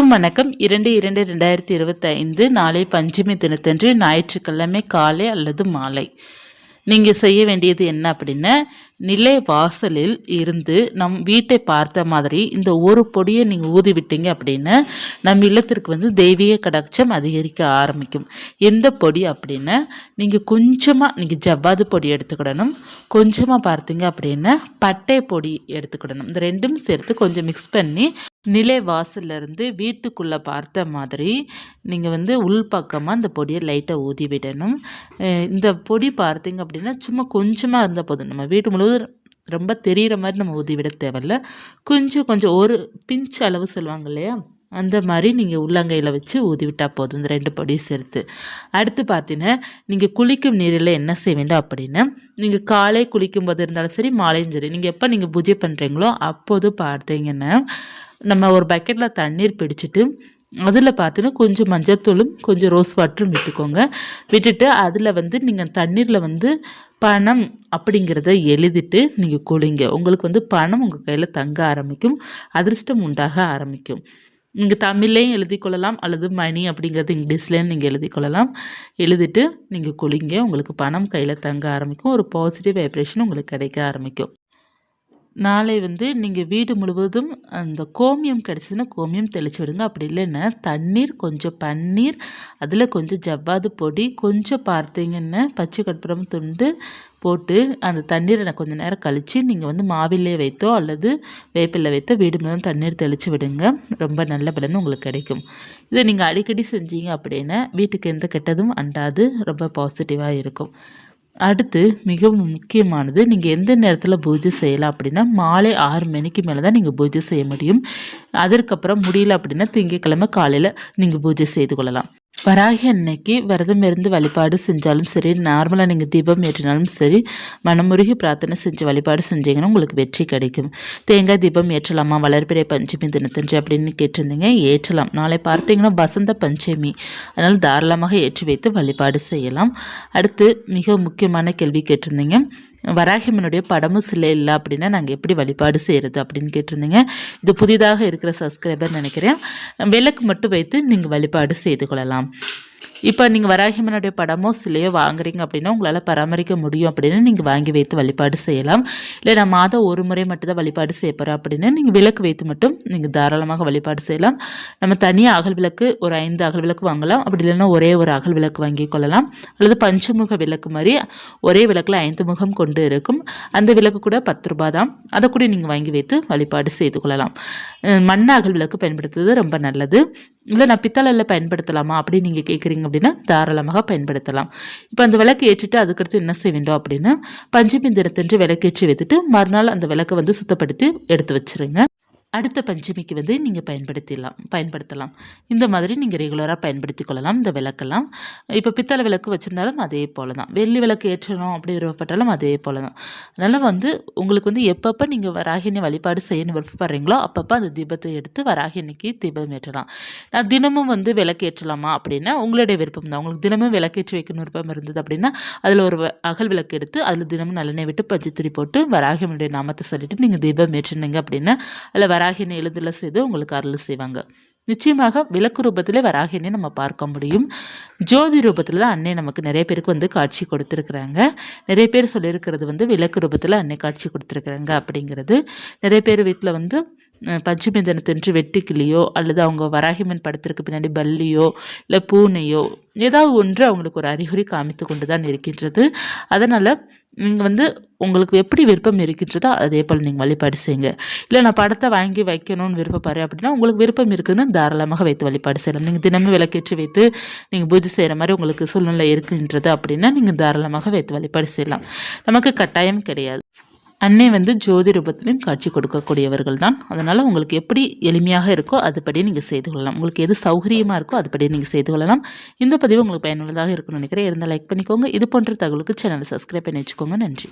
அனைவருக்கும் வணக்கம். இரண்டு இரண்டு ரெண்டாயிரத்தி இருபத்தைந்து நாளை பஞ்சமி தினத்தன்று ஞாயிற்றுக்கிழமை காலை அல்லது மாலை. நீங்கள் செய்ய வேண்டியது என்ன அப்படின்னா நிலை வாசலில் இருந்து நம் வீட்டை பார்த்த மாதிரி இந்த ஒரு பொடியை நீங்கள் ஊதி விட்டீங்க அப்படின்னா நம் இல்லத்திற்கு வந்து தெய்வீக கடாட்சம் அதிகரிக்க ஆரம்பிக்கும். எந்த பொடி அப்படின்னா நீங்கள் கொஞ்சமாக நீங்கள் ஜவ்வாது பொடி எடுத்துக்கிடணும். கொஞ்சமாக பார்த்தீங்க அப்படின்னா பட்டை பொடி எடுத்துக்கிடணும். இந்த ரெண்டும் சேர்த்து கொஞ்சம் மிக்ஸ் பண்ணி நிலை வாசல்லேருந்து வீட்டுக்குள்ளே பார்த்த மாதிரி நீங்கள் வந்து உள்பக்கமாக இந்த பொடியை லைட்டாக ஊதி விடணும். இந்த பொடி பார்த்தீங்க அப்படின்னா சும்மா கொஞ்சமாக இருந்தால் போதும். நம்ம வீட்டு முழுவதும் ரொம்ப தெரிகிற மாதிரி நம்ம ஊதி விட தேவையில்ல. கொஞ்சம் கொஞ்சம் ஒரு பிஞ்ச் அளவு சொல்லுவாங்க இல்லையா? அந்த மாதிரி நீங்கள் உள்ளங்கையில் வச்சு ஊதி விட்டால் போதும். இந்த ரெண்டு பொடியும் சேர்த்து. அடுத்து பார்த்தீங்கன்னா நீங்கள் குளிக்கும் நீரில் என்ன செய்ய வேண்டும் அப்படின்னா நீங்கள் காலை குளிக்கும் போது இருந்தாலும் சரி மாலையும் சரி நீங்கள் எப்போ நீங்கள் பூஜை பண்ணுறீங்களோ அப்போது பார்த்தீங்கன்னா நம்ம ஒரு பக்கெட்டில் தண்ணீர் பிடிச்சிட்டு அதில் பார்த்தீங்கன்னா கொஞ்சம் மஞ்சத்தூளும் கொஞ்சம் ரோஸ் வாட்டரும் விட்டுக்கோங்க. விட்டுட்டு அதில் வந்து நீங்கள் தண்ணீரில் வந்து பணம் அப்படிங்கிறத எழுதிட்டு நீங்கள் குளிங்க. உங்களுக்கு வந்து பணம் உங்கள் கையில் தங்க ஆரம்பிக்கும் அதிர்ஷ்டம் உண்டாக ஆரம்பிக்கும். நீங்கள் தமிழ்லேயும் எழுதி கொள்ளலாம் அல்லது மணி அப்படிங்கிறது இங்கிலீஷ்லேயும் நீங்கள் எழுதி கொள்ளலாம். எழுதிட்டு நீங்கள் குளிங்க உங்களுக்கு பணம் கையில் தங்க ஆரம்பிக்கும் ஒரு பாசிட்டிவ் வைப்ரேஷன் உங்களுக்கு கிடைக்க ஆரம்பிக்கும். நாளை வந்து நீங்கள் வீடு முழுவதும் அந்த கோமியம் கிடச்சிதுன்னா கோமியம் தெளித்து விடுங்க. அப்படி இல்லைன்னா தண்ணீர் கொஞ்சம் பன்னீர் அதில் கொஞ்சம் ஜவ்வாது பொடி கொஞ்சம் பார்த்தீங்கன்னா பச்சை கற்பூரம் துண்டு போட்டு அந்த தண்ணீரை நான் கொஞ்சம் நேரம் கழித்து நீங்கள் வந்து மாவிலே வைத்தோ அல்லது வேப்பில் வைத்தோ வீடு முழுவதும் தண்ணீர் தெளித்து விடுங்க. ரொம்ப நல்ல பலன் உங்களுக்கு கிடைக்கும். இதை நீங்கள் அடிக்கடி செஞ்சீங்க அப்படின்னா வீட்டுக்கு எந்த கெட்டதும் அண்டாது. ரொம்ப பாசிட்டிவாக இருக்கும். அடுத்து மிகவும் முக்கியமானது நீங்கள் எந்த நேரத்தில் பூஜை செய்யலாம் அப்படின்னா மாலை ஆறு மணிக்கு மேலே தான் நீங்கள் பூஜை செய்ய முடியும். அதற்கப்புறம் முடியல அப்படின்னா திங்கக்கிழமை காலையில் நீங்கள் பூஜை செய்து கொள்ளலாம். வராகி அன்னைக்கு விரதம் இருந்து வழிபாடு செஞ்சாலும் சரி நார்மலாக நீங்கள் தீபம் ஏற்றினாலும் சரி மனமுருகி பிரார்த்தனை செஞ்சு வழிபாடு செஞ்சீங்கன்னா உங்களுக்கு வெற்றி கிடைக்கும். தேங்காய் தீபம் ஏற்றலாமா? வளர்பிறை பஞ்சமி தினத்தன்று அப்படின்னு கேட்டிருந்தீங்க ஏற்றலாம். நாளை பார்த்தீங்கன்னா வசந்த பஞ்சமி. அதனால் தாராளமாக ஏற்றி வைத்து வழிபாடு செய்யலாம். அடுத்து மிக முக்கியமான கேள்வி கேட்டிருந்தீங்க வராகிமனுடைய படமும் சிலை இல்லை அப்படின்னா நாங்கள் எப்படி வழிபாடு செய்கிறது அப்படின்னு கேட்டிருந்தீங்க. இது புதிதாக இருக்கிற சப்ஸ்கிரைபர் நினைக்கிறேன். விளக்கு மட்டும் வைத்து நீங்கள் வழிபாடு செய்து கொள்ளலாம். இப்போ நீங்கள் வராகிமனுடைய படமோ சிலையோ வாங்குறீங்க அப்படின்னா உங்களால் பராமரிக்க முடியும் அப்படின்னு நீங்கள் வாங்கி வைத்து வழிபாடு செய்யலாம். இல்லை நான் மாதம் ஒரு முறை மட்டும்தான் வழிபாடு செய்ய போகிறோம் அப்படின்னு நீங்கள் விளக்கு வைத்து மட்டும் நீங்கள் தாராளமாக வழிபாடு செய்யலாம். நம்ம தனியாக அகல் விளக்கு ஒரு ஐந்து அகல் விளக்கு வாங்கலாம். அப்படி இல்லைன்னா ஒரே ஒரு அகல் விளக்கு வாங்கி கொள்ளலாம். அல்லது பஞ்சமுக விளக்கு மாதிரி ஒரே விளக்கில் ஐந்து முகம் கொண்டு இருக்கும். அந்த விளக்கு கூட பத்து ரூபா தான். அதை கூட நீங்கள் வாங்கி வைத்து வழிபாடு செய்து கொள்ளலாம். மண் அகல் விளக்கு பயன்படுத்துவது ரொம்ப நல்லது. இல்லை நான் பித்தளையில் பயன்படுத்தலாமா அப்படின்னு நீங்கள் கேட்குறீங்க அப்படின்னா தாராளமாக பயன்படுத்தலாம். இப்போ அந்த விளக்கு ஏற்றிட்டு அதுக்கடுத்து என்ன செய்ய வேண்டும் அப்படின்னா பஞ்சமி தினத்தன்று விளக்கேற்றி வைத்துட்டு மறுநாள் அந்த விளக்கை வந்து சுத்தப்படுத்தி எடுத்து வச்சுருங்க. அடுத்த பஞ்சமிக்கு வந்து நீங்கள் பயன்படுத்திடலாம் பயன்படுத்தலாம். இந்த மாதிரி நீங்கள் ரெகுலராக பயன்படுத்தி கொள்ளலாம் இந்த விளக்கெல்லாம். இப்போ பித்தளை விளக்கு வச்சுருந்தாலும் அதே போல் தான் வெள்ளி விளக்கு ஏற்றணும் அப்படி விருப்பப்பட்டாலும் அதே போல் தான் அதனால் வந்து உங்களுக்கு வந்து எப்பப்போ நீங்கள் வராகினி வழிபாடு செய்யணும் விருப்பப்படுறீங்களோ அப்பப்போ அந்த தீபத்தை எடுத்து வராகினிக்கு தீபம் ஏற்றலாம். நான் தினமும் வந்து விளக்கு ஏற்றலாமா அப்படின்னா உங்களுடைய விருப்பம் தான் உங்களுக்கு தினமும் விளக்கேற்றி வைக்கணும் விருப்பம் இருந்தது அப்படின்னா அதில் ஒரு அகல் விளக்கு எடுத்து அதில் தினமும் நல்லெண்ணெய் விட்டு பஞ்சத்திரி போட்டு வராகினுடைய நாமத்தை சொல்லிவிட்டு நீங்கள் தீபம் ஏற்றினீங்க அப்படின்னா அதில் வராகினி எழுதுல செய்து உங்களுக்கு அருள் செய்வாங்க. நிச்சயமாக விளக்கு ரூபத்தில் வராகினி நம்ம பார்க்க முடியும். ஜோதி ரூபத்தில் தான் அன்னை நமக்கு நிறைய பேருக்கு வந்து காட்சி கொடுத்துருக்குறாங்க. நிறைய பேர் சொல்லியிருக்கிறது வந்து விளக்கு ரூபத்தில் அன்னை காட்சி கொடுத்துருக்குறாங்க அப்படிங்கிறது. நிறைய பேர் வீட்டில் வந்து பஞ்சமி தினத்தன்று வெட்டுக்கிளியோ அல்லது அவங்க வராகிமன் படத்திற்கு பின்னாடி பல்லியோ இல்லை பூனையோ ஏதாவது ஒன்று அவங்களுக்கு ஒரு அறிகுறி காமித்து கொண்டு தான் இருக்கின்றது. அதனால் நீங்கள் வந்து உங்களுக்கு எப்படி விருப்பம் இருக்கின்றதோ அதே போல் நீங்கள் வழிபாடு செய்யுங்க. இல்லை நான் படத்தை வாங்கி வைக்கணும்னு விருப்பப்படுறேன் அப்படின்னா உங்களுக்கு விருப்பம் இருக்குதுன்னு தாராளமாக வைத்து வழிபாடு செய்யலாம். நீங்கள் தினமும் விளக்கேற்றி வைத்து நீங்கள் பூஜை செய்கிற மாதிரி உங்களுக்கு சூழ்நிலை இருக்கின்றது அப்படின்னா நீங்கள் தாராளமாக வைத்து வழிபாடு செய்யலாம். நமக்கு கட்டாயம் கிடையாது. அன்னை வந்து ஜோதி ரூபத்திலையும் காட்சி கொடுக்கக்கூடியவர்கள் தான் அதனால் உங்களுக்கு எப்படி எளிமையாக இருக்கோ அதுபடி நீங்கள் செய்து கொள்ளலாம். உங்களுக்கு எது சௌகரியமாக இருக்கோ அதுபடி நீங்கள் செய்து கொள்ளலாம். இந்த பதிவு உங்களுக்கு பயனுள்ளதாக இருக்குன்னு நினைக்கிறேன். இருந்தால் லைக் பண்ணிக்கோங்க. இது போன்ற தகவலுக்கு சேனலை சப்ஸ்கிரைப் பண்ணி வச்சுக்கோங்க. நன்றி.